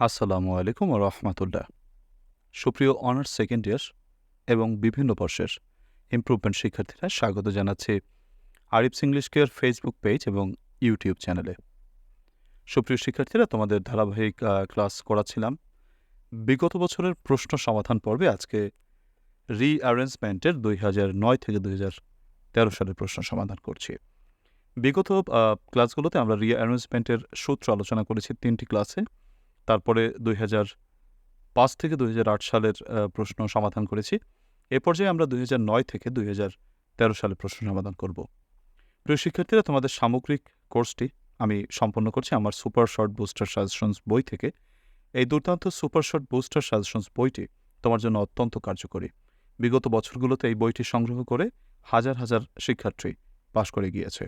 আসসালামু আলাইকুম রহমতুল্লাহ। সুপ্রিয় অনার্স সেকেন্ড ইয়ার এবং বিভিন্ন বর্ষের ইম্প্রুভমেন্ট শিক্ষার্থীরা স্বাগত জানাচ্ছি Arif's English care Facebook page এবং ইউটিউব চ্যানেলে সুপ্রিয় শিক্ষার্থীরা, তোমাদের ধারাবাহিক ক্লাস করাচ্ছিলাম। বিগত বছরের প্রশ্ন সমাধান পর্বে আজকে রিঅ্যারেঞ্জমেন্টের দুই হাজার নয় থেকে দুই হাজার তেরো সালের প্রশ্ন সমাধান করছি। বিগত ক্লাসগুলোতে আমরা রিঅ্যারেঞ্জমেন্টের সূত্র আলোচনা করেছি তিনটি ক্লাসে তারপরে দুই হাজার পাঁচ থেকে দুই হাজার আট সালের প্রশ্ন সমাধান করেছি। এ পর্যায়ে আমরা দুই হাজার নয় থেকে দুই হাজার তেরো সালের প্রশ্ন সমাধান করব। প্রিয় শিক্ষার্থীরা, তোমাদের সামগ্রিক কোর্সটি আমি সম্পন্ন করছি আমার সুপার শর্ট বুস্টার সাজেশনস বই থেকে। এই দুর্দান্ত সুপার শর্ট বুস্টার সাজেশনস বইটি তোমার জন্য অত্যন্ত কার্যকরী। বিগত বছরগুলোতে এই বইটি সংগ্রহ করে হাজার হাজার শিক্ষার্থী পাশ করে গিয়েছে।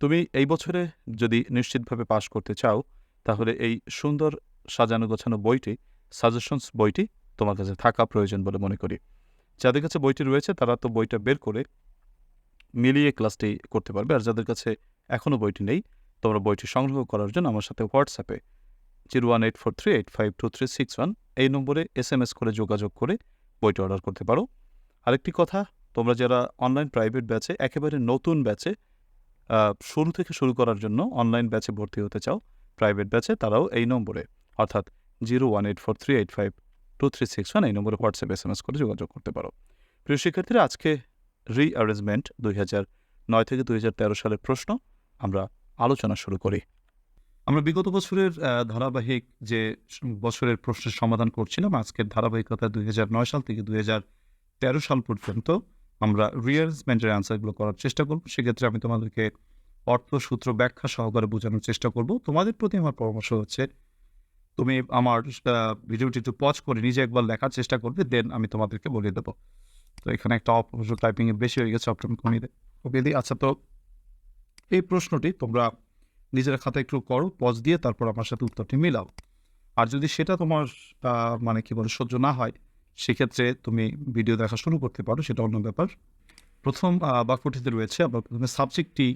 তুমি এই বছরে যদি নিশ্চিতভাবে পাশ করতে চাও, তাহলে এই সুন্দর সাজানো গোছানো বইটি সাজেশনস বইটি তোমার কাছে থাকা প্রয়োজন বলে মনে করি। যাদের কাছে বইটি রয়েছে, তারা তো বইটা বের করে মিলিয়ে ক্লাসটি করতে পারবে। আর যাদের কাছে এখনও বইটি নেই, তোমরা বইটি সংগ্রহ করার জন্য আমার সাথে হোয়াটসঅ্যাপে zero one eight four three eight five two three six one এই নম্বরে এস এম এস করে যোগাযোগ করে বইটি অর্ডার করতে পারো। আরেকটি কথা, তোমরা যারা অনলাইন প্রাইভেট ব্যাচে একেবারে নতুন ব্যাচে শুরু থেকে শুরু করার জন্য অনলাইন ব্যাচে ভর্তি হতে চাও প্রাইভেট ব্যাচে তারাও এই নম্বরে অর্থাৎ zero one eight four three eight five two three six one, এই নম্বরে হোয়াটসঅ্যাপ এস এম এস করে যোগাযোগ করতে পারো। প্রিয় শিক্ষার্থীরা, আজকে রিঅ্যারেঞ্জমেন্ট দুই হাজার নয় থেকে দুই হাজার তেরো সালের প্রশ্ন আমরা আলোচনা শুরু করি। আমরা বিগত বছরের ধারাবাহিক যে বছরের প্রশ্নের সমাধান করছিলাম, আজকের ধারাবাহিকতা দুই হাজার নয় সাল থেকে দুই হাজার তেরো সাল পর্যন্ত আমরা রিঅ্যারেঞ্জমেন্টের অ্যান্সারগুলো করার চেষ্টা করব। সেক্ষেত্রে আমি তোমাদেরকে অর্থ সূত্র ব্যাখ্যা সহকারে বোঝানোর চেষ্টা করব। তোমাদের প্রতি আমার পরামর্শ হচ্ছে তুমি আমার ভিডিওটি একটু পজ করে নিজে একবার লেখার চেষ্টা করবে দেন আমি তোমাদেরকে বলে দেবো। তো এখানে একটা অপশন টাইপিংয়ে বেশি হয়ে গেছে অপশন কমিয়ে দে ওকে দিই। আচ্ছা তো এই প্রশ্নটি তোমরা নিজের খাতায় একটু করো পজ দিয়ে তারপর আমার সাথে উত্তরটি মিলাও। আর যদি সেটা তোমার মানে কি বলে, সহ্য না হয়, সেক্ষেত্রে তুমি ভিডিও দেখা শুরু করতে পারো, সেটা অন্য ব্যাপার। প্রথম বাক্যটিতে রয়েছে, আমরা প্রথমে সাবজেক্টটি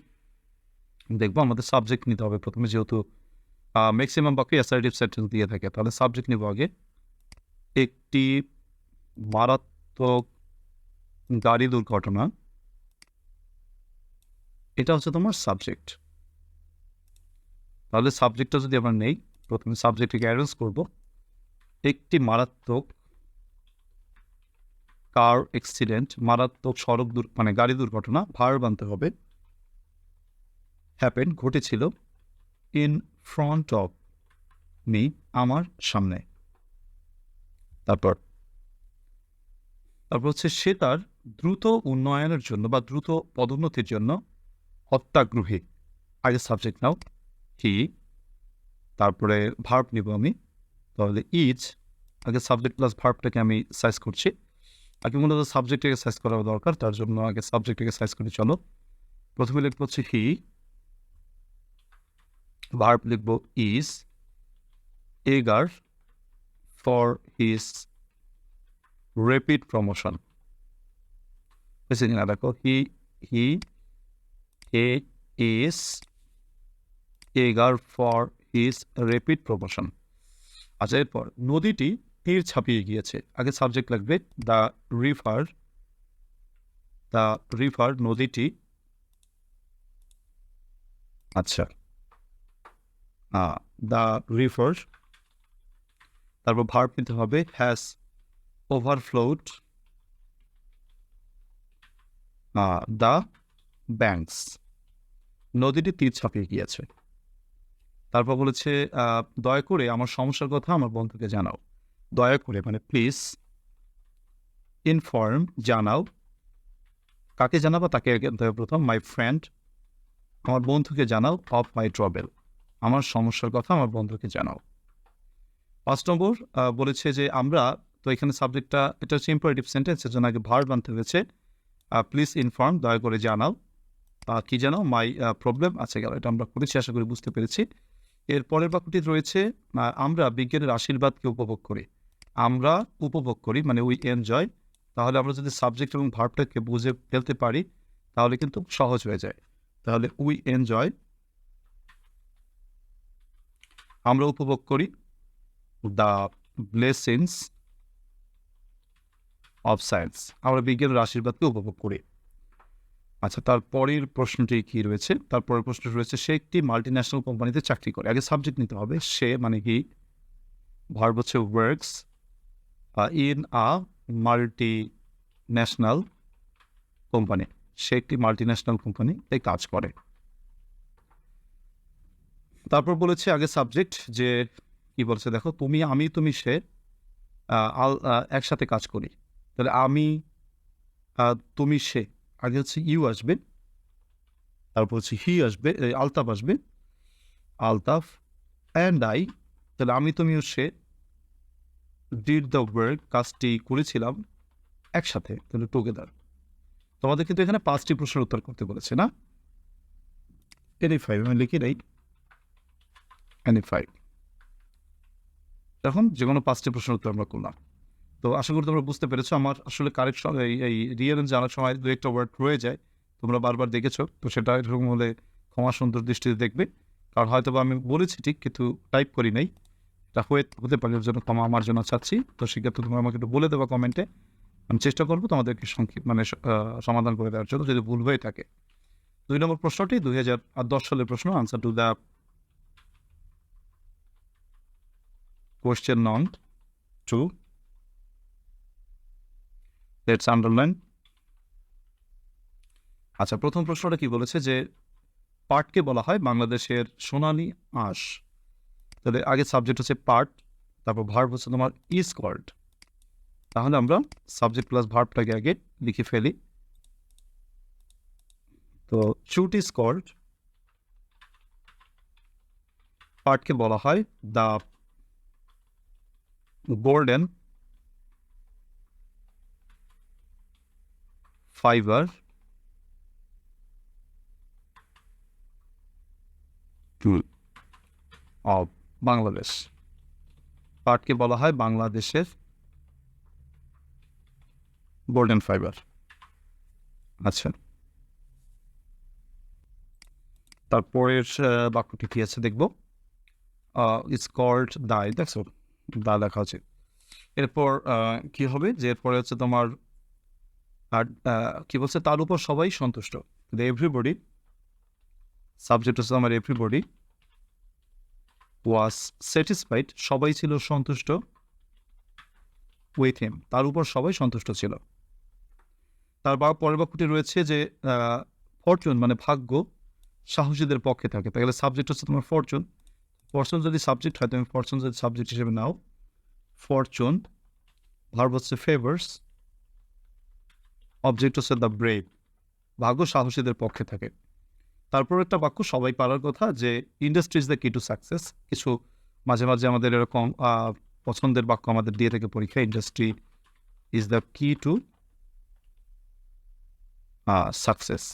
দেখব, আমাদের সাবজেক্ট নিতে হবে প্রথমে, যেহেতু ম্যাক্সিমাম বাক্যে অ্যাসার্টিভ সেন্টেন্স দিয়ে থাকে। তাহলে সাবজেক্ট নেব আগে। একটি মারাত্মক গাড়ি দুর্ঘটনা। এটা হচ্ছে তোমার সাবজেক্ট তাহলে সাবজেক্টটা যদি আমরা নেই, প্রথমে সাবজেক্টটিকে অ্যারেঞ্জ করব। একটি মারাত্মক কার অ্যাক্সিডেন্ট মারাত্মক সড়ক দুর মানে গাড়ি দুর্ঘটনা, ভার বানতে হবে। হ্যাপেন ঘটেছিল ইন ফ্রন্ট অফ মি আমার সামনে। তারপর তারপর হচ্ছে সে তার দ্রুত উন্নয়নের জন্য বা দ্রুত পদোন্নতির জন্য হত্যাগ্রহী। আগে সাবজেক্ট নাও হি তারপরে ভার্ব নিব আমি। তাহলে ইজ আগে সাবজেক্ট প্লাস ভার্বটাকে আমি সাইজ করছি। আগে মূলত সাবজেক্টটাকে সাইজ করা দরকার, তার জন্য আগে সাবজেক্টটাকে সাইজ করে চলো। প্রথমে লিখব হচ্ছে হি ভার্ব লিখব is eager for his rapid promotion বেশি কিনা দেখো he he a is eager for his rapid promotion আচ্ছা এরপর নদীটি তীর ছাপিয়ে গিয়েছে। আগে সাবজেক্ট লাগবে দ্য রিভার দ্য রিভার নদীটি। আচ্ছা। দ্য রিভার তারপর ভার্ব নিতে হবে হ্যাজ ওভারফ্লোড দ্য ব্যাংকস নদীটি তীর ছাপিয়ে গিয়েছে। তারপর বলেছে দয়া করে আমার সমস্যার কথা আমার বন্ধুকে জানাও। দয়া করে মানে প্লিজ ইনফর্ম জানাও। কাকে জানাব? তাকে প্রথম মাই ফ্রেন্ড আমার বন্ধুকে জানাও অফ মাই ট্রাভেল আমার সমস্যার কথা আমার বন্ধুকে জানাও। পাঁচ নম্বর বলেছে যে আমরা তো এখানে সাবজেক্টটা এটা হচ্ছে ইম্পারেটিভ সেন্টেন্স এর জন্য আগে ভার্ব আনতে হয়েছে। প্লিজ ইনফর্ম দয়া করে জানাও। আহ, কি জানাও? মাই প্রবলেম আছে গেল এটা আমরা করেছি আশা করি বুঝতে পেরেছি। এর পরের বাক্যটি রয়েছে আমরা বিজ্ঞানের আশীর্বাদকে উপভোগ করি। আমরা উপভোগ করি মানে উই এনজয় তাহলে আমরা যদি সাবজেক্ট এবং ভার্বটাকে বুঝে ফেলতে পারি তাহলে কিন্তু সহজ হয়ে যায়। তাহলে উই এনজয় আমরা উপভোগ করি দ্য ব্লেসিংস অফ সায়েন্স আমরা বিজ্ঞানের আশীর্বাদকে উপভোগ করি। আচ্ছা তারপরের প্রশ্নটি কি রয়েছে? তারপরের প্রশ্ন রয়েছে, সে একটি মাল্টি ন্যাশনাল কোম্পানিতে চাকরি করে। আগে সাবজেক্ট নিতে হবে। সে মানে কি? ভার্ব হচ্ছে works in a multinational company সে একটি মাল্টি ন্যাশনাল কোম্পানিতে কাজ করে। তারপর বলেছে আগে সাবজেক্ট যে কি বলছে দেখো, তুমি, আমি, তুমি, সে আল একসাথে কাজ করি। তাহলে আমি তুমি, সে। আগে হচ্ছে ইউ আসবে, তারপর হচ্ছে হি আসবে আলতাফ আসবে। আলতাফ অ্যান্ড আই তাহলে আমি, তুমি সে ডিড দ্য ওয়ার্ক কাজটি করেছিলাম একসাথে, তাহলে টুগেদার তোমাদের কিন্তু এখানে পাঁচটি প্রশ্নের উত্তর করতে বলেছে, না? এনি ফাইভ আমি লিখি নাই। এনি ফাইভ এখন যে কোনো পাঁচটি প্রশ্নের উত্তর আমরা করলাম। তো আশা করি তোমরা বুঝতে পেরেছ আমার আসলে কারেকশন এই এই রিয়ারেন্স জানার সময় দু একটা ওয়ার্ড রয়ে যায়। তোমরা বারবার দেখেছ, তো সেটা এরকম হলে ক্ষমা সুন্দর দৃষ্টিতে দেখবে। কারণ হয়তো বা আমি বলেছি ঠিক, কিন্তু টাইপ করি নাই। এটা হয়ে, হতে পারে এর জন্য ক্ষমা আমার জন্য চাচ্ছি। তো সেক্ষেত্রে তোমরা আমাকে একটু বলে দেবা কমেন্টে আমি চেষ্টা করব তোমাদেরকে সংক্ষিপ্ত মানে সমাধান করে দেওয়ার জন্য যদি ভুল হয়ে থাকে। দুই নম্বর প্রশ্নটি দুই হাজার দশ সালের প্রশ্ন আনসার টু দ্য কোয়েশ্চেন নন টু লেটস আন্ডারলাইন আচ্ছা প্রথম প্রশ্নটা কি বলেছে যে পার্টকে বলা হয় বাংলাদেশের সোনালী আঁশ। তাহলে আগে সাবজেক্ট হচ্ছে পার্ট তারপর ভার্ব হচ্ছে তোমার ইজ কল্ড তাহলে আমরা সাবজেক্ট প্লাস ভার্বটাকে আগে লিখে ফেলি। তো চুট ইজ কল্ড পার্টকে বলা হয় the golden fibre of Bangladesh পাটকে বলা হয়? বাংলাদেশের গোল্ডেন ফাইবার আচ্ছা। তারপরের বাক্যটি কি আছে দেখব? ইটস কল্ড দাই দেখছ দা লেখা আছে এরপর কি হবে? যে এরপরে হচ্ছে তোমার আর কি বলছে? তার উপর সবাই সন্তুষ্ট। এভরিবডি সাবজেক্ট হচ্ছে আমার এভরিবডি ওয়াজ স্যাটিসফাইড সবাই ছিল সন্তুষ্ট উইথ হিম তার উপর সবাই সন্তুষ্ট ছিল। তার বা, পরের বাক্যটি রয়েছে যে ফরচুন মানে ভাগ্য সাহসীদের পক্ষে থাকে। তাহলে সাবজেক্ট হচ্ছে তোমার ফরচুন ফরচুন যদি সাবজেক্ট হয়, তুমি ফরচুন যদি সাবজেক্ট হিসেবে নাও ফরচুন ভার্ব হচ্ছে ফেভার্স অবজেক্ট হচ্ছে দ্য ব্রেভ ভাগ্য সাহসীদের পক্ষে থাকে। তারপর একটা বাক্য সবাই পারার কথা যে industry is the key to success কিছু মাঝে মাঝে আমাদের এরকম পছন্দের বাক্য আমাদের দিয়ে থাকে পরীক্ষা industry is the key to success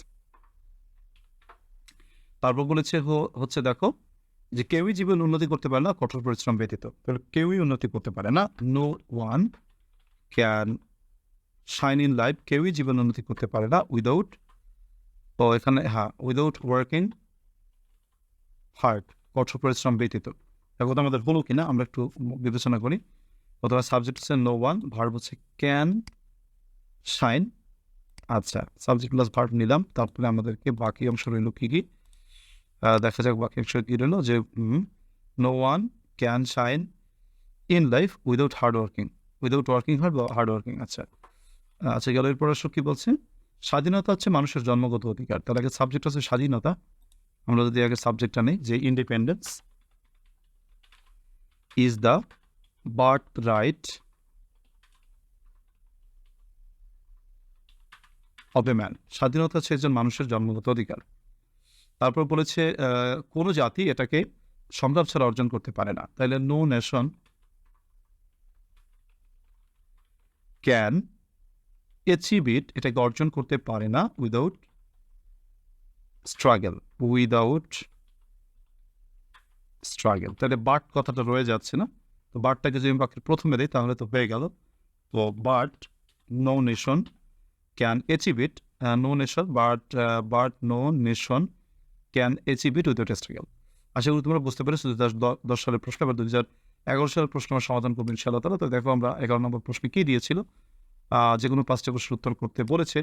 তারপর বলেছে হচ্ছে দেখো যে কেউই জীবন উন্নতি করতে পারে না, কঠোর পরিশ্রম ব্যতীত। তাহলে কেউই উন্নতি করতে পারে না। No one can shine in life কেউই জীবন উন্নতি করতে পারে না উইদাউট তো এখানে হ্যাঁ উইদাউট ওয়ার্কিং হার্ড কঠোর পরিশ্রম ব্যতীত। এখন আমাদের হলো কিনা আমরা একটু বিবেচনা করি। অথবা সাবজেক্ট হচ্ছে নো ওয়ান ভার্ব হচ্ছে ক্যান শাইন আচ্ছা সাবজেক্ট প্লাস ভার্ব নিলাম, তারপরে আমাদেরকে বাকি অংশ রইল কী কী? দেখা যাক বাকি অংশ কী রইল যে no one can shine in life without hard working without working hard বা হার্ড ওয়ার্কিং আচ্ছা। আচ্ছা গেল এরপর আসো কী বলছে? স্বাধীনতা হচ্ছে মানুষের জন্মগত অধিকার। তার আগে সাবজেক্ট হচ্ছে স্বাধীনতা। আমরা যদি আগে সাবজেক্টটা নেই, যে independence is the birthright of a man স্বাধীনতা হচ্ছে একজন মানুষের জন্মগত অধিকার। তারপর বলেছে কোনো জাতি এটাকে সংগ্রাম ছাড়া অর্জন করতে পারে না। তাইলে no nation can achieve it এটাকে অর্জন করতে পারে না উইদাউট স্ট্রাগল উইদাউট স্ট্রাগল তাহলে বাট কথাটা রয়ে যাচ্ছে না। তো বাটটাকে যদি আমি বাক্যের প্রথমে দিই, তাহলে তো হয়ে গেল। তো but no nation can achieve it no nation but but no nation can achieve it without struggle আশা করি তোমরা বুঝতে পেরেছ দু হাজার দশ সালের প্রশ্ন বা দু হাজার এগারো সালের প্রশ্ন আমরা সমাধান করব ইনশাআল্লাহ তালা তো দেখো আমরা এগারো নম্বর প্রশ্ন কি দিয়েছিল? যে কোনো পাঁচটা প্রশ্নের উত্তর করতে বলেছে।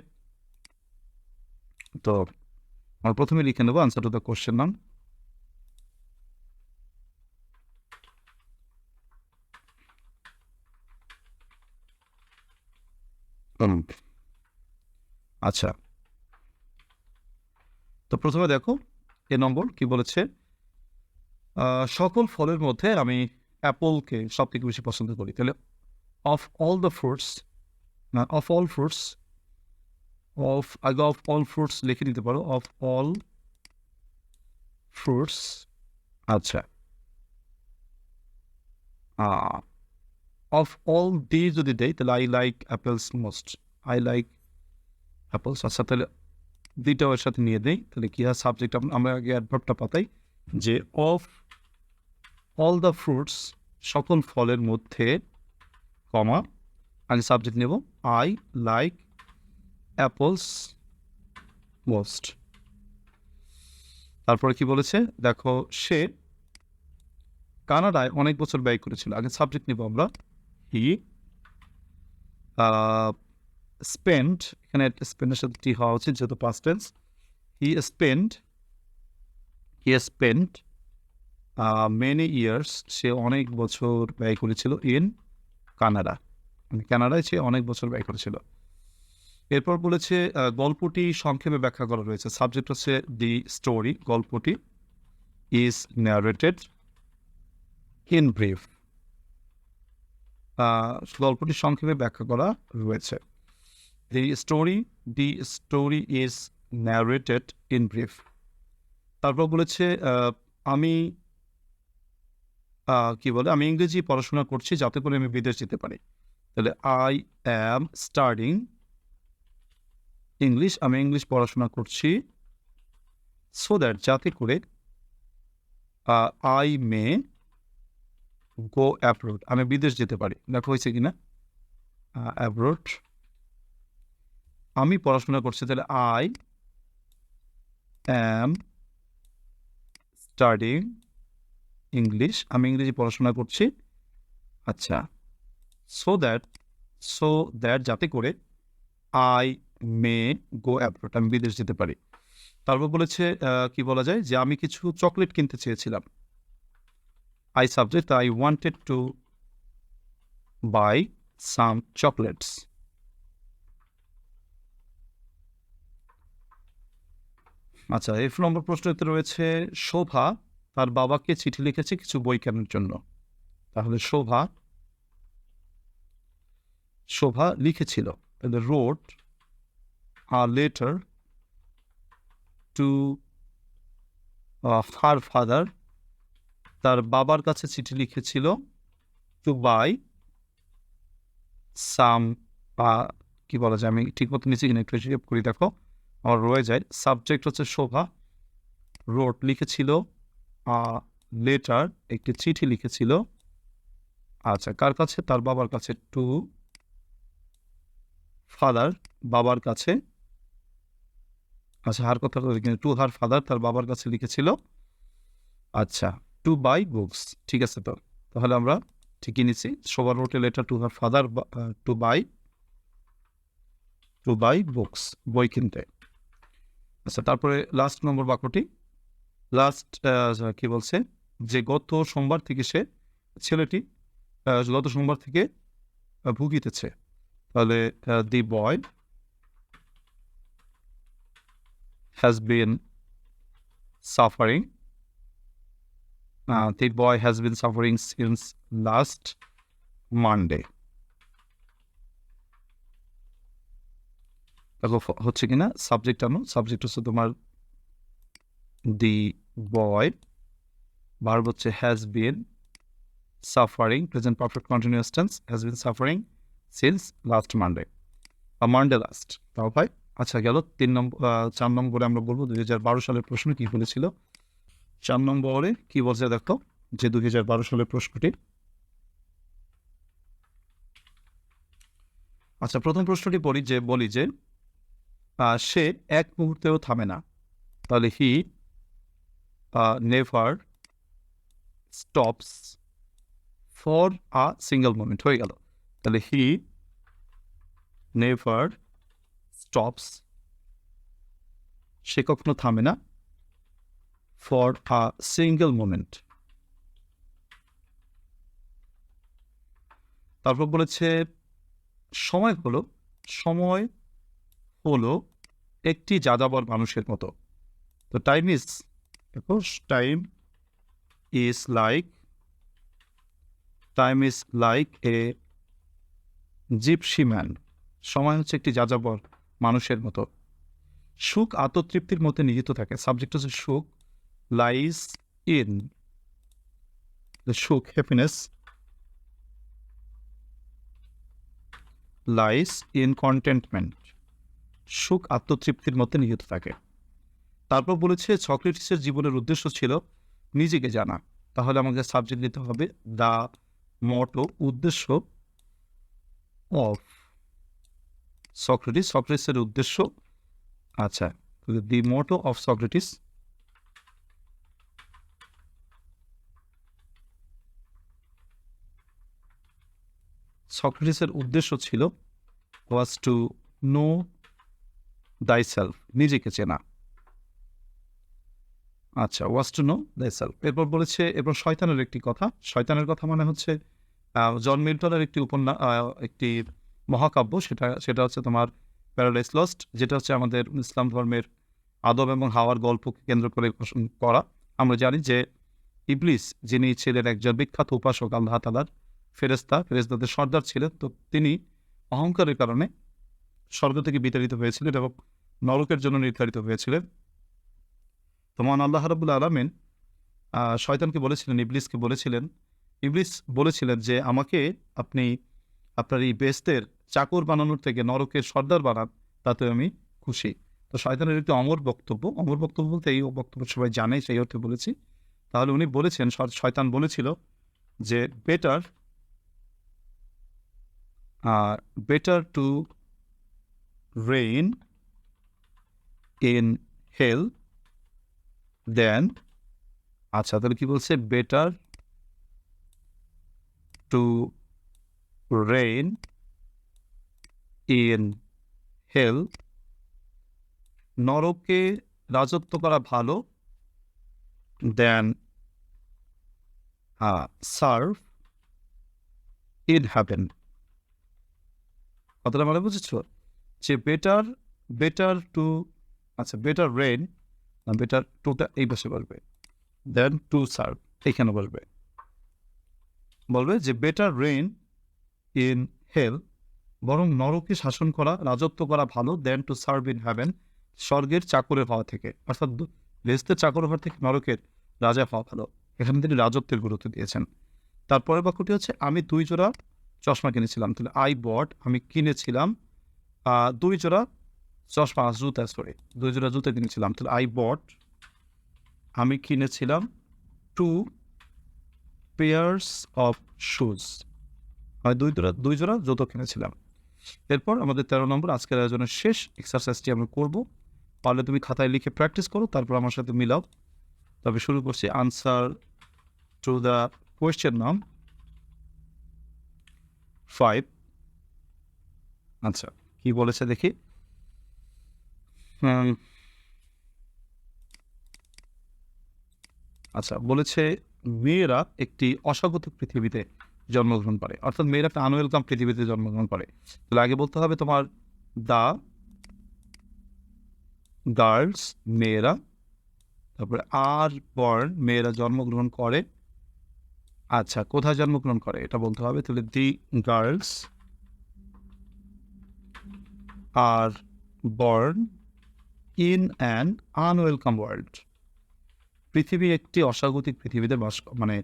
তো আমরা প্রথমে লিখে নেব আনসার টু দ্য কোশ্চেন নাম আচ্ছা। তো প্রথমে দেখো এ নম্বর? কি বলেছে? সকল ফলের মধ্যে আমি অ্যাপলকে সব থেকে বেশি পছন্দ করি। তাহলে of all the fruits of all fruits of আগে অফ অল ফ্রুটস লিখে নিতে পারো। অফ অল ফ্রুটস আচ্ছা। অফ অল দি যদি দেই, তাহলে I like apples most I like apples আচ্ছা তাহলে দুইটাও এর সাথে নিয়ে দেই। তাহলে কি হয়? সাবজেক্ট আমরা আগে অ্যাডভার্বটা পাতাই যে অফ অল দ্য ফ্রুটস সকল ফলের মধ্যে কমা আমি সাবজেক্ট নেব। আই লাইক অ্যাপলস মোস্ট তারপরে কি বলেছে? দেখো, সে কানাডায় অনেক বছর ব্যয় করেছিল। আগে সাবজেক্ট নেব আমরা। হি স্পেন্ড এখানে স্পেন্ডের সাথে টি হওয়া উচিত, যেহেতু past tense he spend he spend many years সে অনেক বছর ব্যয় করেছিল ইন কানাডা মানে কানাডায় সে অনেক বছর ব্যয় করেছিল। এরপর বলেছে গল্পটি সংক্ষেপে ব্যাখ্যা করা রয়েছে। সাবজেক্ট হচ্ছে দি স্টোরি গল্পটি ইজ ন্যারেটেড ইন ব্রিফ গল্পটি সংক্ষেপে ব্যাখ্যা করা রয়েছে। The story the story is narrated in brief তারপর বলেছে আমি কি বলে, আমি ইংরেজি পড়াশোনা করছি যাতে করে আমি বিদেশ যেতে পারি। তাহলে আই অ্যাম স্টাডিং ইংলিশ আমি ইংলিশ পড়াশোনা করছি সো দ্যাট যাতে করে আই মে গো অ্যাব্রোড আমি বিদেশ যেতে পারি। দেখো হয়েছে কিনা? অ্যাব্রোড আমি পড়াশোনা করছি তাহলে আই অ্যাম স্টাডিং ইংলিশ আমি ইংরেজি পড়াশোনা করছি। আচ্ছা। সো দ্যাট সো দ্যাট যাতে করে আই মে গো অ্যাব্রোড আমি বিদেশ যেতে পারি। তারপর বলেছে কি বলা যায় যে আমি কিছু চকলেট কিনতে চেয়েছিলাম। I subject I wanted to buy some chocolates আচ্ছা এফ নম্বর প্রশ্নতে রয়েছে, শোভা তার বাবাকে চিঠি লিখেছে কিছু বই কেনার জন্য। তাহলে শোভা শোভা লিখেছিল। তাহলে wrote a letter to her father তার বাবার কাছে চিঠি লিখেছিল টু বাই সাম বা কি বলা যায়, আমি ঠিক মতো নিচে কিনা একটু করি, দেখো। আমার রয়ে যায়। সাবজেক্ট হচ্ছে শোভা। রোড লিখেছিল লেটার একটি চিঠি লিখেছিল। আচ্ছা কার কাছে? তার বাবার কাছে। টু ফাদার বাবার কাছে। আচ্ছা হার কথা টু হার ফাদার তার বাবার কাছে লিখেছিল। আচ্ছা টু বাই বুকস ঠিক আছে তো? তাহলে আমরা ঠিকই নিচ্ছি। সবার wrote letter to her father to buy to buy books বই কিনতে। আচ্ছা তারপরে লাস্ট নম্বর বাক্যটি। লাস্ট কি বলছে? যে গত সোমবার থেকে সে ছেলেটি গত সোমবার থেকে ভুগিতেছে। তাহলে the boy has been suffering the boy has been suffering since last Monday দেখো হচ্ছে কিনা সাবজেক্ট আনো সাবজেক্ট হচ্ছে তোমার দি বয় ভার্ব হচ্ছে has been suffering present perfect continuous tense has been suffering since last Monday বা Monday last তাও ভাই আচ্ছা গেল তিন নম্বর চার নম্বরে আমরা বলব দুই হাজার বারো সালের প্রশ্ন কি বলেছিল? চার নম্বরে কি বলছে দেখো, যে দুই হাজার বারো সালের প্রশ্নটি। আচ্ছা প্রথম প্রশ্নটি পড়ি, যে বলি যে সে এক মুহূর্তেও থামে না। তাহলে he never stops for a single moment হয়ে গেল। তাহলে হি নেভার স্টপস সে কখনো থামে না ফর আ সিঙ্গেল মোমেন্ট তারপর বলেছে, সময় হলো, সময় হলো একটি যাযাবর মানুষের মতো। তো টাইম ইজ দেখো time is like time is like a gypsy man সময় হচ্ছে একটি যাযাবর মানুষের মতো। সুখ আত্মতৃপ্তির মধ্যে নিহিত থাকে। সাবজেক্ট হচ্ছে সুখ লাইস ইন সুখ হ্যাপিনেস লাইস ইন কন্টেন্টমেন্ট সুখ, আত্মতৃপ্তির মধ্যে নিহিত থাকে। তারপর বলেছে, সক্রেটিসের জীবনের উদ্দেশ্য ছিল নিজেকে জানা। তাহলে আমাকে সাবজেক্ট নিতে হবে দ্য মটো উদ্দেশ্য অফ সক্রেটিস। সক্রেটিসের উদ্দেশ্য আচ্ছা দি মোটো অফ সক্রেটিস। সক্রেটিসের উদ্দেশ্য ছিল was to know thy self নিজেকে চেনা। আচ্ছা was to know thy self এরপর বলেছে, এরপর শয়তানের একটি কথা। শয়তানের কথা মানে হচ্ছে জন মিল্টনের একটি উপন্যাস একটি মহাকাব্য। সেটা সেটা হচ্ছে তোমার প্যারাডাইস লস্ট যেটা হচ্ছে আমাদের ইসলাম ধর্মের আদব এবং হাওয়ার গল্পকে কেন্দ্র করে করা। আমরা জানি যে ইবলিস, যিনি ছিলেন একজন বিখ্যাত উপাসক, আল্লাহ তালার ফেরেস্তা ফেরেস্তাদের সর্দার ছিলেন। তো তিনি অহংকারের কারণে স্বর্গ থেকে বিতাড়িত হয়েছিলেন এবং নরকের জন্য নির্ধারিত হয়েছিলেন। তো মহান আল্লাহ রাবুল আলমেন শয়তানকে বলেছিলেন, ইবলিসকে বলেছিলেন, ইবলিস বলেছিলেন যে, আমাকে আপনি আপনার এই বেস্তের চাকর বানানোর থেকে নরকের সর্দার বানান, তাতে আমি খুশি। তো শয়তানের একটি অমর বক্তব্য অমর বক্তব্য বলতে এই বক্তব্য সবাই জানে, সেই অর্থে বলেছি। তাহলে উনি বলেছেন শয়তান বলেছিল যে, better R better to reign in hell than আচ্ছা তাহলে কি বলছে? Better to reign in hell নরকে রাজত্ব করা ভালো দেন সার্ভ ইন হ্যাভেন কথাটা মানে বুঝেছ যে বেটার বেটার টু আচ্ছা বেটার রেন বেটার টুটা এই পাশে বলবে। দেন টু সার্ভ এইখানে বলবে। বলবে যে বেটার রেন ইন হেল বরং নরকে শাসন করা, রাজত্ব করা ভালো than to serve in heaven স্বর্গের চাকরের হওয়া থেকে। অর্থাৎ লেস্তের চাকর হওয়ার থেকে নরকের রাজা হওয়া ভালো। এখানে তিনি রাজত্বের গুরুত্ব দিয়েছেন। তারপরের বাক্যটি হচ্ছে, আমি দুই জোড়া চশমা কিনেছিলাম। তাহলে আই বট আমি কিনেছিলাম। দুই জোড়া চশমা জুতা সরি দুই জোড়া জুতা কিনেছিলাম। তাহলে আই বট আমি কিনেছিলাম টু পেয়ার্স অফ শুজ আমি দুই জোড়া দুই জোড়া জুতো কিনেছিলাম। এরপর আমাদের তেরো নম্বর আজকের আয়োজনের শেষ এক্সারসাইজটি আমরা করব। পারলে তুমি খাতায় লিখে প্র্যাকটিস করো তারপর আমার সাথে মিলাও। তবে শুরু করছি। আনসার টু দ্য কোয়েশ্চেন নাম ফাইভ আচ্ছা কি বলেছে দেখি। আচ্ছা বলেছে মেয়েরা একটি অস্বাগতিক পৃথিবীতে জন্মগ্রহণ করে। অর্থাৎ মেয়েরা একটা আনওয়েলকাম পৃথিবীতে জন্মগ্রহণ করে। তাহলে আগে বলতে হবে তোমার দা, গার্লস, মেয়েরা, তারপরে আর বর্ন, মেয়েরা জন্মগ্রহণ করে। আচ্ছা কোথায় জন্মগ্রহণ করে? এটা বলতে হবে। তাহলে the, girls, are born in an unwelcome world. পৃথিবী একটি অস্বাগতিক পৃথিবীতে বাস মানে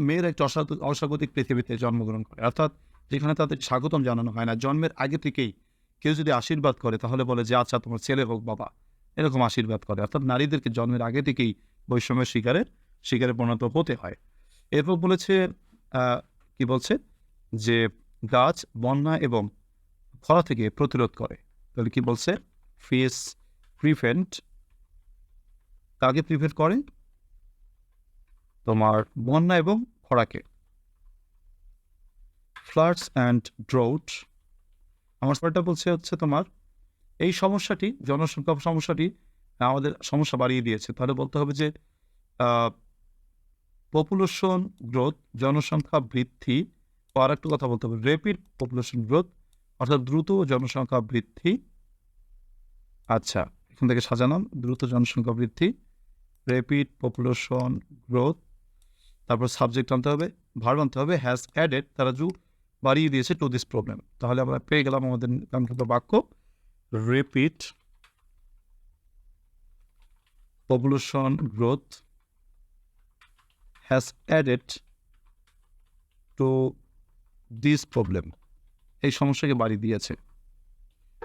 মেয়েরা একটি অস্বাগতিক পৃথিবীতে জন্মগ্রহণ করে। অর্থাৎ যেখানে তাদের স্বাগতম জানানো হয় না, জন্মের আগে থেকেই কেউ যদি আশীর্বাদ করে, তাহলে বলে যে আচ্ছা তোমার ছেলে হোক, বাবা। এরকম আশীর্বাদ করে। অর্থাৎ নারীদেরকে জন্মের আগে থেকেই বৈষম্যের শিকারের শিকারে পরিণত হতে হয়। এরপর বলেছে কি বলছে? যে, গাছ, বন্যা এবং খরা থেকে প্রতিরোধ করে। তাহলে কি বলছে? ফেস প্রিভেন্ট কাকে প্রিভেন্ট করে? তোমার বন্যা এবং খরাকে। ফ্লাডস অ্যান্ড ড্রোট আমার পরটা বলছে হচ্ছে তোমার, এই সমস্যাটি, জনসংখ্যা সমস্যাটি, আমাদের সমস্যা বাড়িয়ে দিয়েছে। তাহলে বলতে হবে যে পপুলেশন গ্রোথ জনসংখ্যা বৃদ্ধি আর একটু কথা বলতে হবে রেপিড পপুলেশন গ্রোথ অর্থাৎ দ্রুত জনসংখ্যা বৃদ্ধি। আচ্ছা এখান থেকে সাজানো, দ্রুত জনসংখ্যা বৃদ্ধি রেপিড পপুলেশন গ্রোথ তারপর সাবজেক্ট আনতে হবে ভার আনতে হবে হ্যাজ অ্যাডেড তারা জু বাড়িয়ে দিয়েছে টু দিস প্রবলেম তাহলে আমরা পেয়ে গেলাম আমাদের কাঙ্ক্ষিত বাক্য rapid population growth has added to this problem এই সমস্যাকে বাড়িয়ে দিয়েছে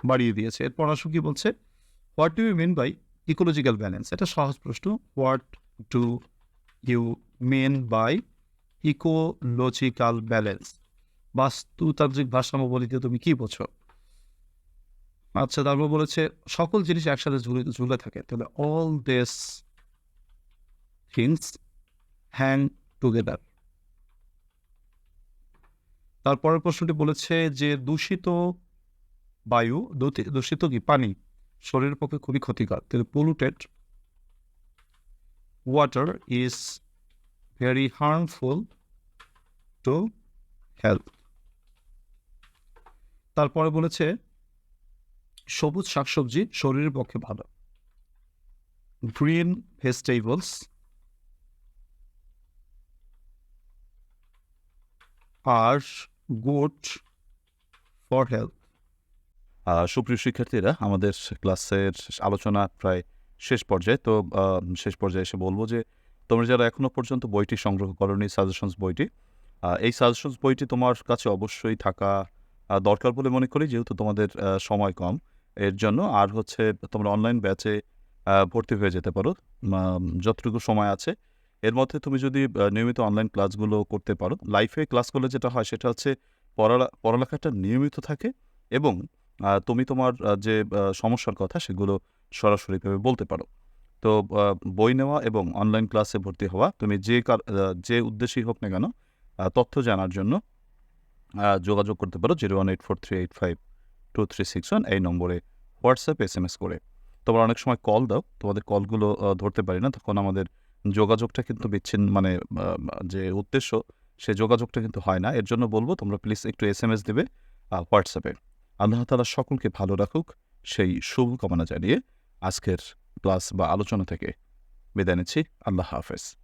বাড়িয়ে দিয়েছে। এরপর আসো কি বলছে? What do you mean by ecological balance এটা সহজ প্রশ্ন। What do you mean by ecological balance বাস্তুতান্ত্রিক ভারসাম্য বলিতে তুমি কি বোঝো? আচ্ছা তারপর বলেছে, সকল জিনিস একসাথে ঝুলে ঝুলে থাকে। তাহলে all this things hang together তারপরের প্রশ্নটি বলেছে যে দূষিত বায়ু দূষিত কি? পানি। শরীরের পক্ষে খুবই ক্ষতিকর। তাহলে polluted water is very harmful to health তারপরে বলেছে, সবুজ শাকসবজি শরীরের পক্ষে ভালো। Green vegetables are good for health সুপ্রিয় শিক্ষার্থীরা, আমাদের ক্লাসের আলোচনা প্রায় শেষ পর্যায়ে। তো শেষ পর্যায়ে এসে বলব যে, তোমরা যারা এখনও পর্যন্ত বইটি সংগ্রহ করনি, সাজেশনস বইটি এই সাজেশনস বইটি তোমার কাছে অবশ্যই থাকা দরকার বলে মনে করি, যেহেতু তোমাদের সময় কম। এর জন্য আর হচ্ছে তোমরা অনলাইন ব্যাচে ভর্তি হয়ে যেতে পারো। যতটুকু সময় আছে। এর মধ্যে তুমি যদি নিয়মিত অনলাইন ক্লাসগুলো করতে পারো, লাইফে ক্লাস করলে যেটা হয়, সেটা হচ্ছে পড়া পড়ালেখাটা নিয়মিত থাকে এবং তুমি তোমার যে সমস্যার কথা সেগুলো সরাসরিভাবে বলতে পারো। তো বই নেওয়া এবং অনলাইন ক্লাসে ভর্তি হওয়া, তুমি যে কার- যে উদ্দেশ্যেই হোক না কেন তথ্য জানার জন্য যোগাযোগ করতে পারো zero one eight four three eight five two three six one এই নম্বরে হোয়াটসঅ্যাপ এস এম এস করে। তোমরা অনেক সময় কল দাও, তোমাদের কলগুলো ধরতে পারি না, তখন আমাদের যোগাযোগটা কিন্তু বিচ্ছিন্ন মানে যে উদ্দেশ্য সে যোগাযোগটা কিন্তু হয় না। এর জন্য বলব, তোমরা প্লিজ একটু এস এম এস দেবে হোয়াটসঅ্যাপে। আল্লাহ তালা সকলকে ভালো রাখুক, সেই শুভকামনা জানিয়ে আজকের ক্লাস বা আলোচনা থেকে বিদায় নিচ্ছি। আল্লাহ হাফেজ।